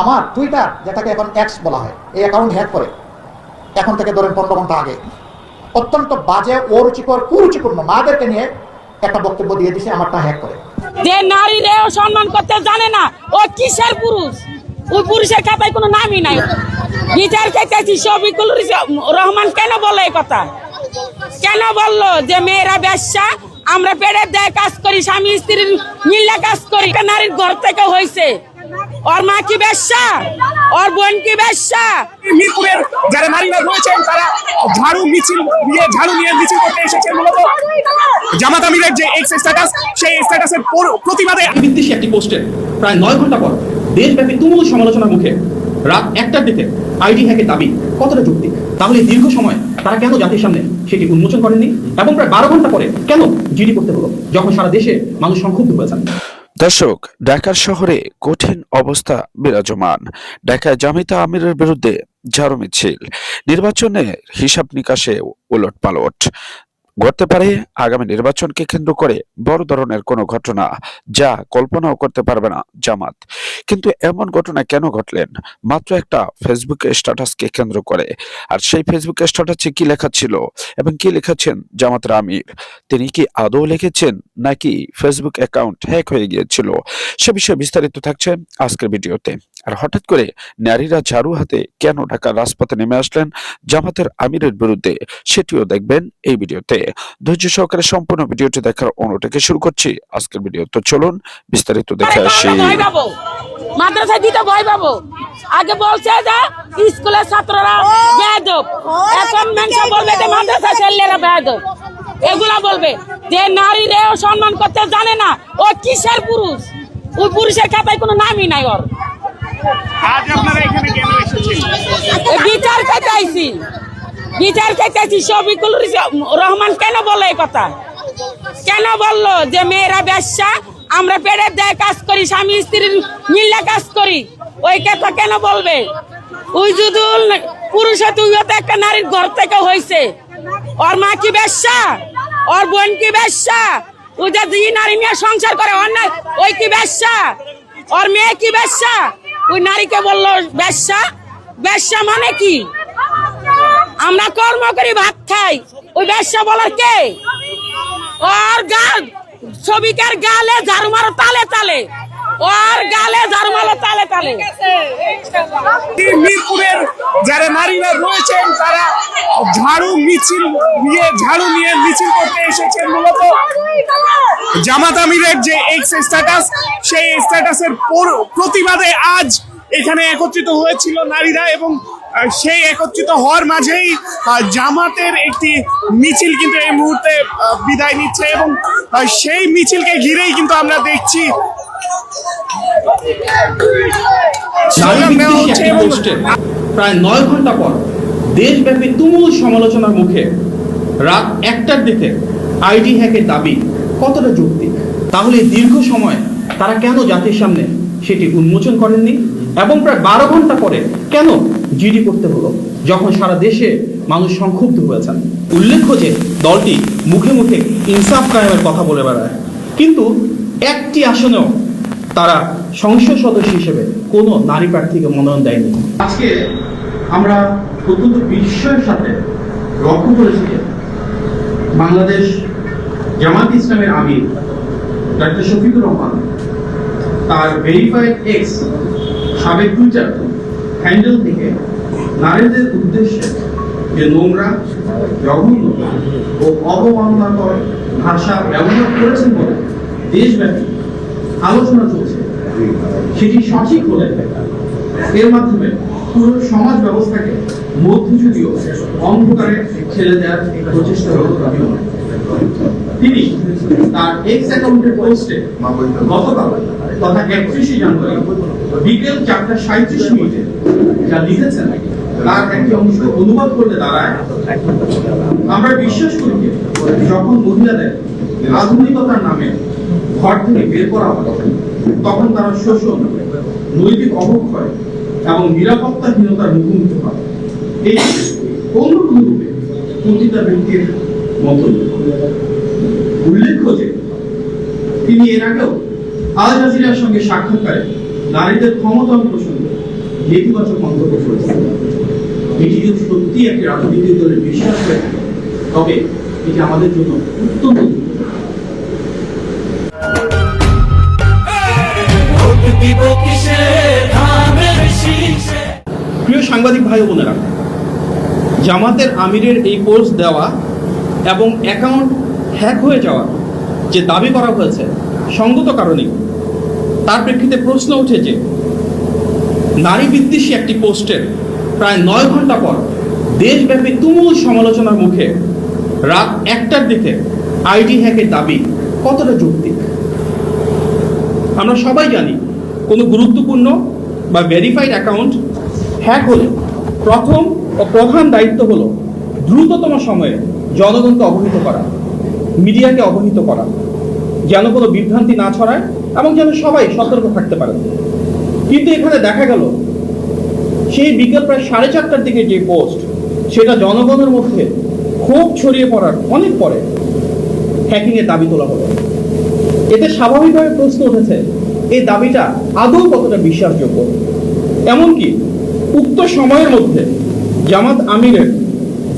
আমার টুইটার যেটাকে এখন এক্স বলা হয়, এই অ্যাকাউন্ট হ্যাক করে। এখন থেকে ধরেন পনেরো ঘণ্টা আগে। অত্যন্ত বাজে, অরুচিকর, কুরুচিপূর্ণ মাদেরকে নিয়ে একটা বক্তব্য দিয়ে দিছে, আমারটা হ্যাক করে। যে নারীরেও সম্মান করতে জানে না, ও কিসের পুরুষ? ওই পুরুষের খাতায় কোনো নামই নাই। বিচার চাইছি শফিকুল রহমান কেন বলল এই কথা? কেন বলল যে মেয়েরা ব্যবসা আমরা পেটের দেয় কাজ করি, স্বামী স্ত্রীর মিল্লা কাজ করি নারীর ঘর থেকে হয়েছে ওর মা কি ব্যবসা ওর বোন কি ব্যবসা মিরপুরের যারা নারীরা রয়েছেন তারা ঝাড়ু মিছিল নিয়ে ঝাড়ু নিয়ে মিছিল করতে এসেছে মূলত। জামাত আমিরের যে এক্স স্ট্যাটাস সেই স্ট্যাটাসের প্রতিবাদে বিদ্বেষী একটি পোস্টের প্রায় নয় ঘণ্টা পর দেশব্যাপী তুমুল সমালোচনার মুখে রাত একটার দিকে আইডি হ্যাকের দাবি কতটা যুক্তি? তাহলে দীর্ঘ সময় তারা কেন জাতির সামনে সেটি উন্মোচন করেননি? এবং প্রায় বারো ঘণ্টা পরে কেন জিডি করতে হলো যখন সারা দেশে মানুষ সংক্ষুব্ধ হয়েছেন? দর্শক, ঢাকার শহরে কঠিন অবস্থা বিরাজমান। ঢাকায় জামিতা আমিরের বিরুদ্ধে ঝাড়ু মিছিল। নির্বাচনে হিসাব নিকাশে উলট পালট ঘটতে পারে, আগামী নির্বাচনকে কেন্দ্র করে বড় ধরনের কোনো ঘটনা যা কল্পনাও করতে পারবে না জামাত। কিন্তু এমন ঘটনা কেন ঘটলেন? মাত্র একটা ফেসবুক স্ট্যাটাসকে কেন্দ্র করে। আর সেই ফেসবুক স্ট্যাটাসে কি লেখা ছিল এবং কি লিখেছেন জামাত আমির তিনি কি আদৌ লিখেছেন নাকি ফেসবুক অ্যাকাউন্ট হ্যাক হয়ে গিয়েছিল? সে বিষয়ে বিস্তারিত থাকছে আজকের ভিডিওতে। আর হঠাৎ করে নারীরা ঝাড়ু হাতে কেন ঢাকার রাজপথে নেমে আসলেন জামাতের আমিরের বিরুদ্ধে সেটিও দেখবেন এই ভিডিওতে। ধৈর্য সহকারে সম্পূর্ণ ভিডিওটি দেখার অনুরোধ থেকে শুরু করছি আজকের ভিডিও। তো চলুন বিস্তারিত দেখে আসি। মাদ্রাসায় দিতে ভয় পাবো। আগে বলছে যে স্কুলের ছাত্ররা বেয়াদব। এখন মানুষ বলবে যে মাদ্রাসা ছেলেরা বেয়াদব। এগুলা বলবে যে নারীরেও সম্মান করতে জানে না। ও কিসের পুরুষ? ওই পুরুষের খাতায় কোনো নামই নাই ওর। শফিকুল রহমান কেন বলল এই কথা? কেন বলল যে মেয়েরা ব্যবসা আমরা পেটের দেয় কাজ করি, স্বামী স্ত্রীর মিল্লা কাজ করি? ওই কথা কেন বলবে? ওই যদি পুরুষে তুইও তো একটা নারীর ঘর থেকে হয়েছে ওর মা কি ব্যবসা ওর বোন কি ব্যবসা ও যে নারী নিয়ে সংসার করে ওর ওই কি ব্যবসা ওর মেয়ে কি ব্যবসা ওই নারীকে বলল, ব্যবসা? ব্যবসা মানে কি? আমরা কর্ম করি, ভাত খাই। ওই ব্যবসা বলার কে? ওর গাল, ছবিকার গালে ঝাড়ু মারো তালে তালে। গালে ঝাড়ু তালে তালে। মিরপুরের রয়েছেন ঝাড়ু মিছিল নিয়ে, ঝাড়ু নিয়ে মিছিল করতে এসেছেন মূলত। জামাত আমিরের যে এক্স স্ট্যাটাস সেই স্ট্যাটাসের প্রতিবাদে আজ এখানে একত্রিত হয়েছিল নারীরা এবং সেই একত্রিত হওয়ার মাঝেই জামাতের একটি মিছিল কিন্তু এই মুহূর্তে বিদায় নিচ্ছে এবং সেই মিছিলকে ঘিরেই কিন্তু আমরা দেখছি প্রায় নয় ঘণ্টা পর দেশব্যাপী তুমুল সমালোচনার মুখে রাত একটার দিকে আইডি হ্যাকের দাবি কতটা যুক্তি তাহলে দীর্ঘ সময় তারা কেন জাতির সামনে সেটি উন্মোচন করেননি? এবং প্রায় বারো ঘণ্টা পরে কেন জিডি করতে হলো? যখন সারা দেশে মানুষ সংক্ষুব্ধ হয়েছেন উল্লেখ্য যে দলটি মুখে মুখে ইনসাফ কায়েমের কথা বলে বেড়ায়। কিন্তু একটি আসনেও তারা সংসদ সদস্য হিসেবে কোনো নারী প্রার্থীকে মনোনয়ন দেয়নি। আজকে আমরা অত্যন্ত বিস্ময়ের সাথে লক্ষ্য করেছি বাংলাদেশ জামাত ইসলামের আমির ডক্টর শফিকুর রহমান, তার ভেরিফাইড এক্স সাবেক টুইটার হ্যান্ডেল থেকে নারীদের উদ্দেশ্যে যে নোংরা, জঘন্য ও অবমাননাকর ভাষা ব্যবহার করেছেন বলে দেশব্যাপী আলোচনা চলছে সেটি সঠিক হলে এর মাধ্যমে পুরো সমাজ ব্যবস্থাকে মধ্যযুগীয় অন্ধকারে ঠেলে দেওয়ার প্রচেষ্টা হলো। তিনি তার এক্স অ্যাকাউন্টের পোস্টে গতকাল তথা একত্রিশে জানুয়ারি বিকেল চারটা সাঁত্রিশ মিনিটে যা লিখেছেন, তার একটি অংশ অনুবাদ করতে দাঁড়ায়। আমরা বিশ্বাস করি যে যখন মহিলাদের আধুনিকতার নামে ঘর থেকে বের করা হয়, তখন তারা শোষণ, নৈতিক অবক্ষয় এবং নিরাপত্তাহীনতার মুখোমুখি হয়। এই কোন রূপে প্রতিটা ব্যক্তির মতই। উল্লেখ্য যে, তিনি এর আগেও আল জাজিরার সঙ্গে সাক্ষাৎকারে নারীদের ক্ষমতায়ন প্রসঙ্গে নেতিবাচক মন্তব্য করেছে এটি যদি সত্যি একটি রাজনৈতিক দলের বিশ্বাস হয়ে থাকে, তবে এটি আমাদের জন্য অত্যন্ত প্রিয় সাংবাদিক ভাই বোনেরা, জামাতের আমিরের এই পোস্ট দেওয়া এবং অ্যাকাউন্ট হ্যাক হয়ে যাওয়া যে দাবি করা হয়েছে, সঙ্গত কারণেই। তার প্রেক্ষিতে প্রশ্ন ওঠে যে, নারী বিদ্বেষী একটি পোস্টের প্রায় নয় ঘণ্টা পর দেশব্যাপী তুমুল সমালোচনার মুখে রাত একটার দিকে আইডি হ্যাকের দাবি কতটা যৌক্তিক? আমরা সবাই জানি কোনো গুরুত্বপূর্ণ বা ভেরিফাইড অ্যাকাউন্ট হ্যাক হলে প্রথম ও প্রধান দায়িত্ব হলো দ্রুততম সময়ে জনগণকে অবহিত করা। মিডিয়াকে অবহিত করা, যেন কোনো বিভ্রান্তি না ছড়ায় এবং যেন সবাই সতর্ক থাকতে পারে। কিন্তু এখানে দেখা গেল, সেই বিকেল প্রায় সাড়ে চারটার দিকে যে পোস্ট, সেটা জনগণের মধ্যে ক্ষোভ ছড়িয়ে পড়ার অনেক পরে হ্যাকিংয়ের দাবি তোলা হলো। এতে স্বাভাবিকভাবে প্রশ্ন উঠেছে, এই দাবিটা আদৌ কতটা বিশ্বাসযোগ্য? এমনকি উক্ত সময়ের মধ্যে জামাত আমিরের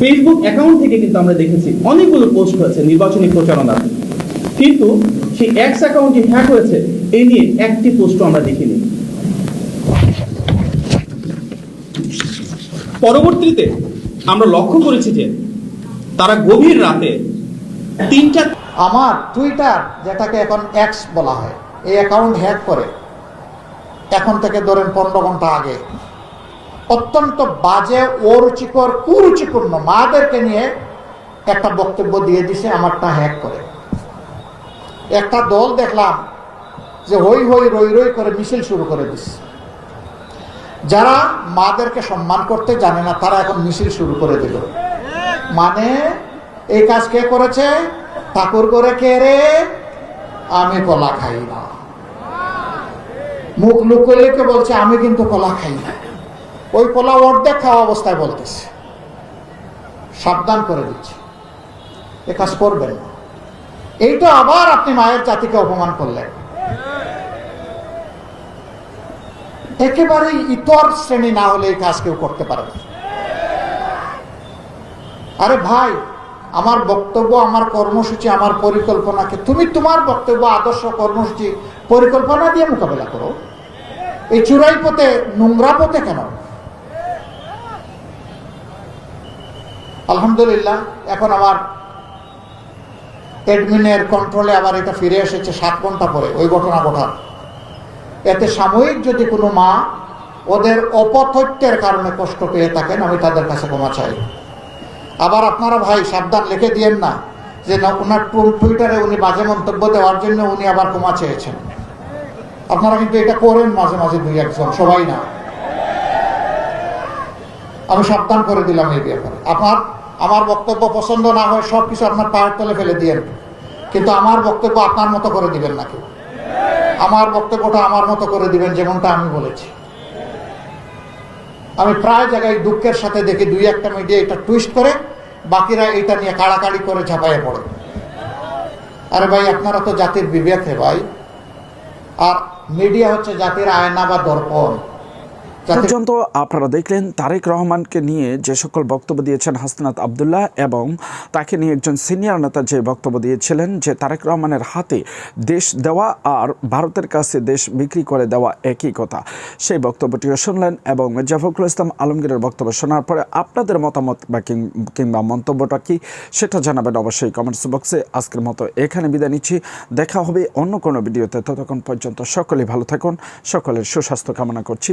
ফেসবুক অ্যাকাউন্ট থেকে কিন্তু আমরা দেখেছি অনেকগুলো পোস্ট হয়েছে নির্বাচনী প্রচারণার কিন্তু সেই এক্স অ্যাকাউন্টটি হ্যাক হয়েছে এই নিয়ে একটি পোস্টও আমরা দেখিনি। পরবর্তীতে আমরা লক্ষ্য করেছি যে তারা গভীর রাতে তিনটা আমার টুইটার যেটাকে এখন এক্স বলা হয়, এই অ্যাকাউন্ট হ্যাক করে, এখন থেকে ধরেন পনেরো ঘণ্টা আগে। অত্যন্ত বাজে, অরুচিকর, কুরুচিপূর্ণ মাদেরকে নিয়ে একটা বক্তব্য দিয়ে দিছে, আমারটা হ্যাক করে। একটা দল দেখলাম যে হই হই রই রই করে মিছিল শুরু করে দিছে। যারা মাদেরকে সম্মান করতে জানে না, তারা এখন মিছিল শুরু করে দিল। মানে এই কাজ কে করেছে? ঠাকুর করে কে রে? আমি কলা খাই না। মুখ লুকোলেকে বলছে, আমি কিন্তু কলা খাই না। ওই কলা অর্ধেক খাওয়া অবস্থায় বলতেছে। সাবধান করে দিচ্ছে। এ কাজ করবেন না। এইটা আবার আপনি মায়ের জাতিকে অপমান করলেন। একেবারেই ইতর শ্রেণি না হলে এই কাজ কেউ করতে পারে না। আরে ভাই, আমার বক্তব্য, আমার কর্মসূচি, আমার পরিকল্পনাকে তুমি তোমার বক্তব্য, আদর্শ, কর্মসূচি, পরিকল্পনা দিয়ে মোকাবেলা করো। এই চূড়াই পথে, নোংরা পথে কেন? আলহামদুলিল্লাহ, এখন আমার অ্যাডমিনের কন্ট্রোলে আবার এটা ফিরে এসেছে সাত ঘণ্টা পরে, ওই ঘটনা ঘটার। এতে সাময়িক যদি কোনো মা ওদের অপতথ্যের কারণে কষ্ট পেয়ে থাকেন, আমি তাদের কাছে ক্ষমা চাই। আবার আপনারা ভাই, সাবধান, লিখে দিয়েন না যে না, ওনার টুইটারে উনি বাজে মন্তব্য দেওয়ার জন্য উনি আবার ক্ষমা চেয়েছেন। আপনারা কিন্তু এটা করেন মাঝে মাঝে দুই একজন, সবাই না। আমি সাবধান করে দিলাম এই ব্যাপারে। আপনার আমার বক্তব্য পছন্দ না হয় সব কিছু আপনার পায়ের তলে ফেলে দিয়েন। কিন্তু আমার বক্তব্য আপনার মতো করে দিবেন না কেউ আমার বক্তব্যটা আমার মতো করে দিবেন যেমনটা আমি বলেছি। আমি প্রায় জায়গায় দুঃখের সাথে দেখি দুই একটা মিডিয়া এটা টুইস্ট করে, বাকিরা এটা নিয়ে কাড়াকাড়ি করে ঝাঁপাইয়ে পড়ে। আরে ভাই, আপনারা তো জাতির বিবেক হে ভাই। আর মিডিয়া হচ্ছে জাতির আয়না বা দর্পণ। পর্যন্ত আপনারা দেখলেন তারেক রহমানকে নিয়ে যে সকল বক্তব্য দিয়েছেন হাসনাত আবদুল্লাহ এবং তাকে নিয়ে একজন সিনিয়র নেতা যে বক্তব্য দিয়েছিলেন যে তারেক রহমানের হাতে দেশ দেওয়া আর ভারতের কাছে দেশ বিক্রি করে দেওয়া একই কথা। সেই বক্তব্যটিও শুনলেন এবং মির্জা ফখরুল ইসলাম আলমগীরের বক্তব্য শোনার পরে আপনাদের মতামত বা কিংবা মন্তব্যটা কি সেটা জানাবেন অবশ্যই কমেন্টস বক্সে আজকের মতো এখানে বিদায় নিচ্ছি। দেখা হবে অন্য কোনো ভিডিওতে। ততক্ষণ পর্যন্ত সকলেই ভালো থাকুন। সকলের সুস্বাস্থ্য কামনা করছি।